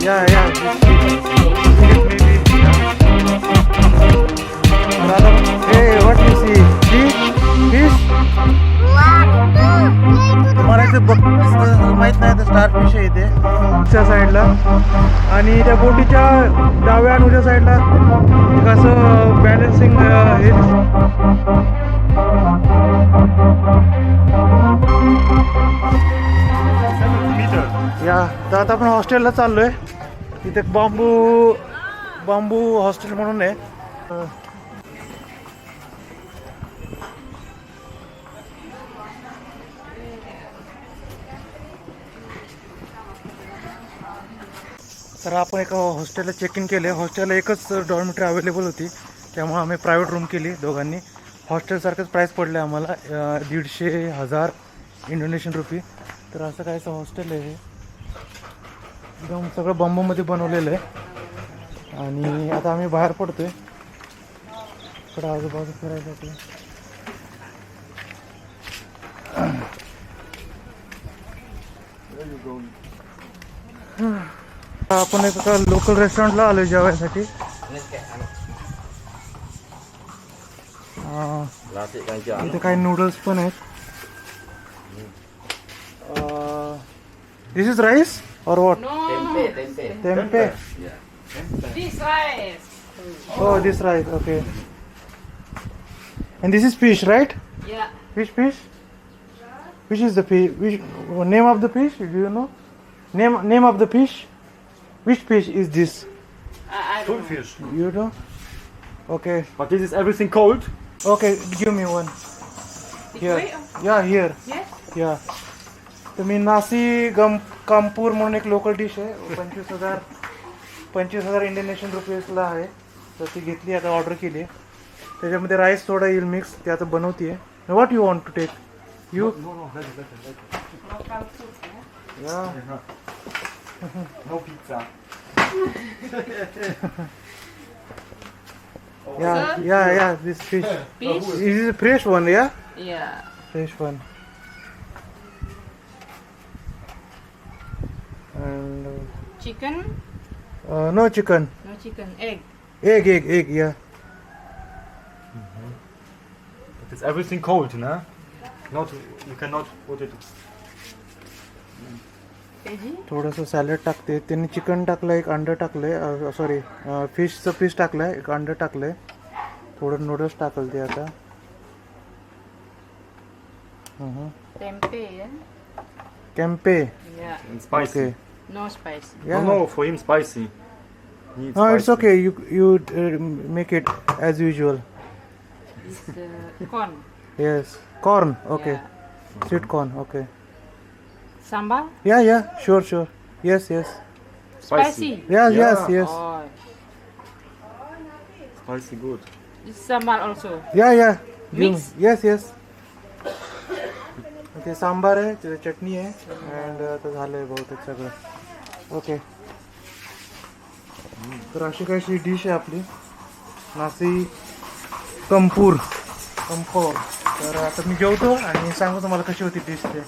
Yeah, yeah. This. Yeah. Radha, hey, what you see? Fish? Fish? मला इथे बघ माहीत नाही तर स्टार फिश आहे इथे त्या साईडला आणि त्या बोटीच्या डाव्या आणि उजव्या साईडला एक असं बॅलन्सिंग हे या तर आता आपण हॉस्टेलला चाललोय तिथे बांबू बांबू हॉस्टेल म्हणून आहे. तर आपण एका हॉस्टेलला चेक इन केले. हॉस्टेलला एकच डॉर्मेटरी अवेलेबल होती. त्यामुळे आम्ही प्रायव्हेट रूम केली दोघांनी. हॉस्टेलसारखंच प्राईस पडलं आम्हाला दीडशे हजार इंडोनेशियन रुपी तर असं कायचं हॉस्टेल आहे एकदम सगळं बंबूमध्ये बनवलेलं आहे. आणि आता आम्ही बाहेर पडतोय. इकडं आजूबाजू फिरायसाठी. आपण एका लोकल रेस्टॉरंटला आलो जेवायसाठी. इथे काही नूडल्स पण आहेत. This is rice or what? Tempe, tempe. Tempe? Yeah. This rice. Oh, this rice, okay. And this is fish, right? Yeah. Which fish? Which is the fish? Which name of the fish? Do you know? Name name of the fish? Which fish is this? I, fish. You know? Okay. But this is everything cold. Okay, give me one. Here. Yeah, here. Yes? Yeah. तर मी नासी गम कामपूर म्हणून एक local dish आहे. पंचवीस हजार पंचवीस हजार इंडियन रुपीजला आहे. तर ती घेतली आता ऑर्डर केली. त्याच्यामध्ये राईस थोडा येईल मिक्स ते आता बनवते what you want to take you? Yeah. Yeah yeah yeah this fish? Is fresh one yeah. Fresh one and Chicken? No chicken No chicken. Egg. Egg egg egg yeah But it's everything cold, no? Not, you cannot put it. Veggie? थोडंसं salad टाकते त्यांनी chicken टाकलं एक अंडं टाकलंय sorry फिशचं piece टाकलंय एक अंडं टाकलंय थोडं नूडल्स टाकलं ते आता Tempeh. Yeah? कॅम्पे Yeah. And spicy. Okay No spicy. या No, no, for him spicy. He needs हा it's spicy. Okay you you make it as usual This uh, corn. Yes corn okay Yeah. Sweet corn okay Sambal? Yeah yeah sure sure yes yes Spicy. Yes Yeah. Yes yes Oh. Spicy good. This sambal also. या या Mix? Yes yes ते सांबार आहे तिथे चटणी आहे and आता झालंय बहुतेक सगळं ओके. तर अशी काहीशी डिश आहे आपली. नासी कंपूर. कंपोर. तर आता मी जेवतो आणि सांगतो तुम्हाला कशी होती डिश ते.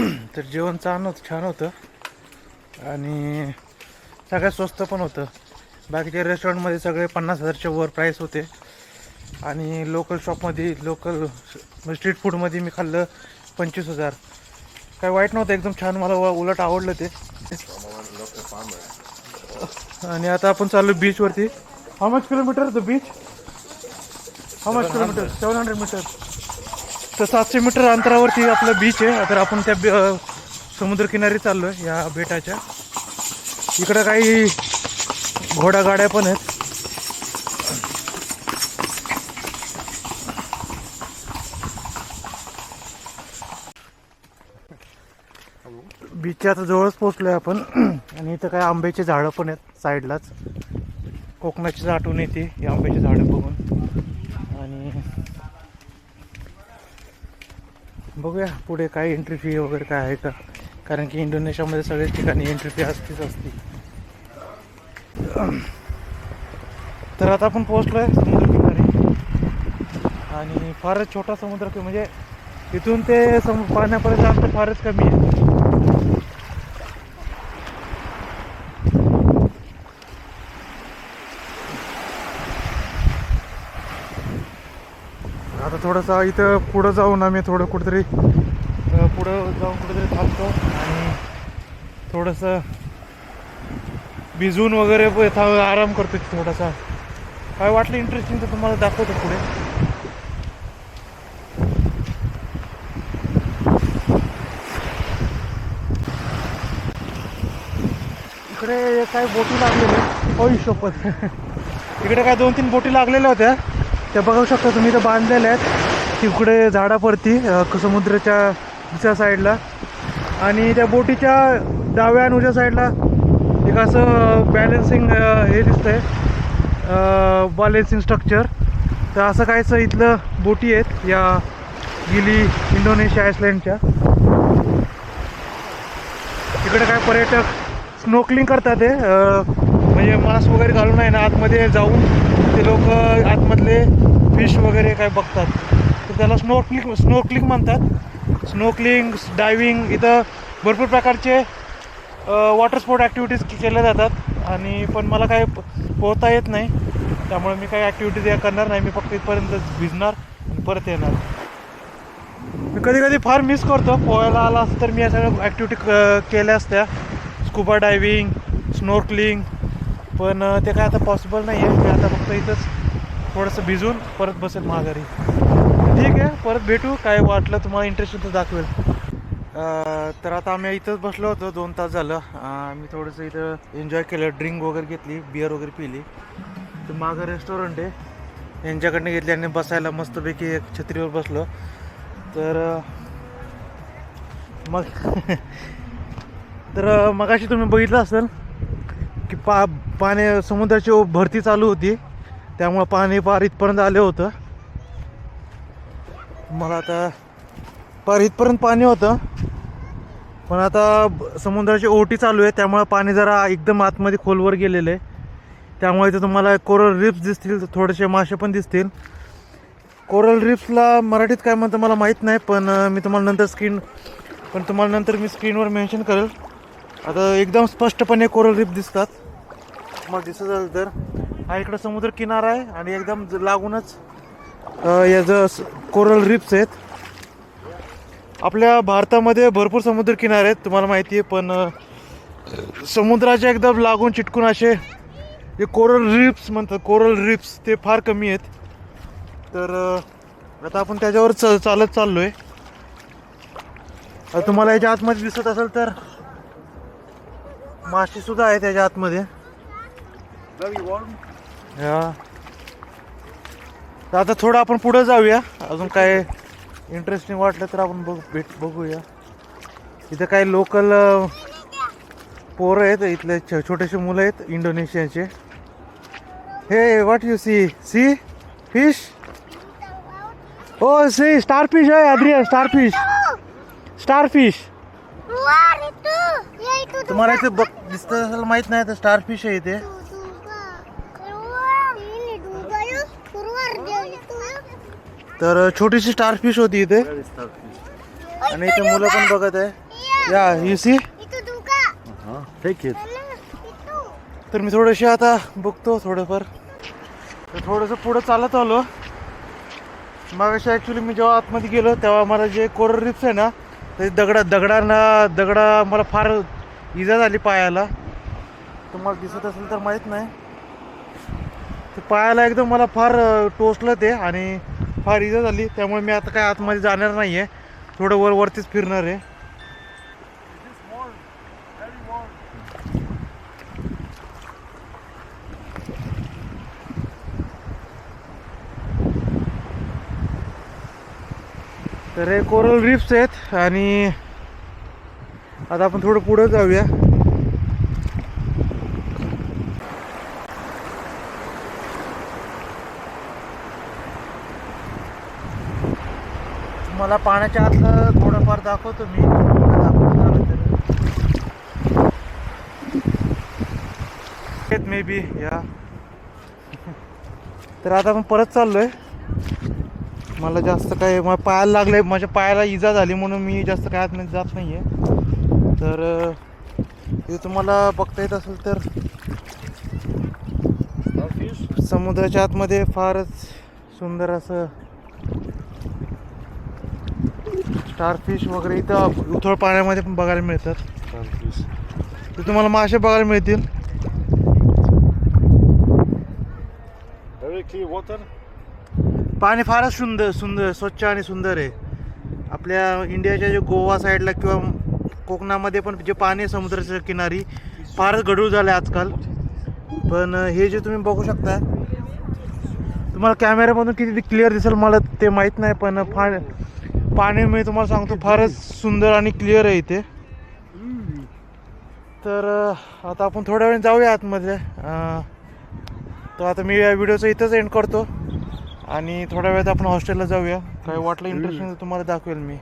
तर जेवण छान होतं छान होतं. आणि सगळ्यात स्वस्त पण होतं. बाकीच्या रेस्टॉरंटमध्ये सगळे पन्नास हजारच्या वर प्राईस होते. आणि लोकल शॉपमध्ये लोकल स्ट्रीट फूडमध्ये मी खाल्लं पंचवीस हजार. काय वाईट नव्हतं एकदम छान मला उलट आवडलं ते. आणि आता आपण चाललो बीचवरती how much kilometre the beach how much kilometre seven hundred metre तर सातशे मीटर अंतरावरती आपलं बीच आहे. तर आपण त्या बी- अं, समुद्रकिनारी चाललोय या बेटाच्या. इकडं काही घोडागाड्या पण आहेत. बीचच्या आता जवळच पोचलोय आपण. आणि इथं काय आंब्याची झाडं पण आहेत साईडलाच. कोकणाची आठवण येते ही आंब्याची झाडं बघून. आणि बघूया पुढे काय एंट्री फी वगैरे काय आहे का? कारण की इंडोनेशियामध्ये सगळ्याच ठिकाणी एंट्री फी असतीच असती. तर आता आपण पोहोचलोय समुद्रकिनारी आणि फारच छोटा समुद्र की म्हणजे इथून ते सम पाण्यापर्यंत अंतर फारच कमी आहे. थोडंसं इथं पुढं जाऊन आम्ही थोडं कुठेतरी पुढं जाऊन कुठेतरी थांबतो आणि थोडंसं भिजून वगैरे आराम करतो थोडासा. काय वाटलं इंटरेस्टिंग तर तुम्हाला दाखवतो पुढे. इकडे काय बोटी लागलेल्या होई शपथ इकडे काय दोन तीन बोटी लागलेल्या होत्या. त्या बघू शकता तुम्ही इथं बांधलेल्या आहेत. तिकडे झाडावरती समुद्राच्या दुसऱ्या साईडला. आणि त्या बोटीच्या डाव्या आणि उजव्या साईडला एक असं बॅलेन्सिंग हे दिसतंय. बॅलेन्सिंग स्ट्रक्चर तर असं कायचं इथलं बोटी आहेत या गिली इंडोनेशिया आयसलँडच्या. इकडे काय पर्यटक स्नोकलिंग करतात ते म्हणजे मास्क वगैरे घालून आहे ना आतमध्ये जाऊन ते लोक आतमधले फिश वगैरे काय बघतात. तर त्याला स्नोकलिंग स्नोकलिंग म्हणतात. स्नोकलिंग डायविंग इथं भरपूर प्रकारचे वॉटर स्पोर्ट ॲक्टिव्हिटीज केल्या जातात. आणि पण मला काय प- पोहता येत नाही. त्यामुळे मी काही ॲक्टिव्हिटीज या करणार नाही. मी फक्त इथपर्यंत भिजणार परत येणार. मी कधी कधी फार मिस करतो. पोहायला आला असतं तर मी या सगळ्या ॲक्टिव्हिटी केल्या असत्या. स्कुबा डायविंग स्नोर्कलिंग पण ते काय आता पॉसिबल नाही आहे मी आता फक्त इथंच थोडंसं भिजून परत बसेल माघारी ठीक आहे परत भेटू. काय वाटलं तुम्हाला इंटरेस्ट तर दाखवेल. तर आता आम्ही इथंच बसलो होतो. दोन तास झालं. आम्ही मी थोडंसं इथं एन्जॉय केलं. ड्रिंक वगैरे घेतली बिअर वगैरे पिली. तर मागं रेस्टॉरंट आहे. यांच्याकडनं घेतली आणि बसायला मस्तपैकी एक छत्रीवर बसलो. तर मग तर मगाशी तुम्ही बघितलं असेल की पा पाणी समुद्राची ओ- भरती चालू होती. त्यामुळं पाणी पार इथपर्यंत आलं होतं. मला आता पार इथपर्यंत पाणी होतं. पण आता समुद्राची ओटी चालू आहे. त्यामुळं पाणी जरा एकदम आतमध्ये खोलवर गेलेलं आहे. त्यामुळे इथे तुम्हाला कोरल रिप्स दिसतील थोडेसे मासे पण दिसतील. कोरल रिप्सला मराठीत काय म्हणतं मला माहीत नाही पण मी तुम्हाला नंतर स्क्रीन पण तुम्हाला नंतर मी स्क्रीनवर मेन्शन करेल. आता एकदम स्पष्टपणे कोरल रिप दिसतात. तुम्हाला दिसत झालं तर हा इकडं समुद्र किनारा आहे आणि एकदम लागूनच याचं कोरल रिप्स आहेत. आपल्या भारतामध्ये भरपूर समुद्र किनारे आहेत तुम्हाला माहिती आहे पण समुद्राचे समुद्राच्या एकदम लागून चिटकून असे जे कोरल रिप्स म्हणतात कोरल रिप्स ते फार कमी आहेत. तर आता आपण त्याच्यावर च चालत चाललो आहे तुम्हाला याच्या आतमध्ये दिसत असेल तर मासेसुद्धा आहेत त्याच्या आतमध्ये. हा तर आता थोडं आपण पुढे जाऊया. अजून काय इंटरेस्टिंग वाटलं तर आपण बघ भेट बघूया. इथं काही लोकल पोरं आहेत. इथले छ- छोटेसे मुलं आहेत इंडोनेशियाचे. हे what you see sea fish oh sea star fish आहे आद्रिया star fish star fish Keluar itu. Ya itu tuh. तुम्हाला इथे बघ दिसत असेल माहीत नाही तर स्टार फिश आहे इथे. तर छोटीशी स्टार फिश होती इथे आणि इथे मुलं पण बघत आहे या यू सी. Mana? Itu. तर मी थोडीशी आता बघतो थोडंफार तर थोडंसं पुढं चालत आलो मग अशा ॲक्च्युली मी जेव्हा आतमध्ये गेलो तेव्हा मला जे कोरल रिप्स आहे ना ते दगडा दगडांना दगडा मला फार इजा झाली पायाला तुम्हाला दिसत असेल तर माहीत नाही ते पायाला एकदम मला फार टोचलं ते आणि फार इजा झाली. त्यामुळे मी आता काय आतमध्ये जाणार नाही आहे थोडं वर वरतीच फिरणार आहे. तर हे कोरल रिफ्स आहेत आणि आता आपण थोडं पुढं जाऊया. मला पाण्याच्या आतलं थोडंफार दाखवतो मी. मे बी या. तर आता आपण परत चाललोय. मला जास्त काय मला पायाला लागले माझ्या पायाला इजा झाली म्हणून मी जास्त काय आतमध्ये जात नाही आहे तर इथे तुम्हाला बघता येत असेल तर समुद्राच्या आतमध्ये फारच सुंदर असं स्टारफिश वगैरे इथं उथळ पाण्यामध्ये पण बघायला मिळतात Starfish. तर तुम्हाला मासे बघायला मिळतील. पाणी फारच सुंदर सुंदर स्वच्छ आणि सुंदर आहे आपल्या इंडियाच्या जे गोवा साईडला किंवा कोकणामध्ये पण जे पाणी आहे समुद्राच्या किनारी फारच गढूळ झालं आहे आजकाल पण हे जे तुम्ही बघू शकता तुम्हाला कॅमेऱ्यामधून किती क्लिअर दिसेल मला ते माहीत नाही पण पा पाणी मी तुम्हाला सांगतो फारच सुंदर आणि क्लिअर आहे इथे. तर आता आपण थोड्या वेळ जाऊया आतमध्ये तर आता मी या व्हिडिओचं इथंच एंड करतो. आणि थोड्या वेळात आपण हॉस्टेलला जाऊया. काय वाटलं इंटरेस्टिंग तुम्हाला दाखवेल मी.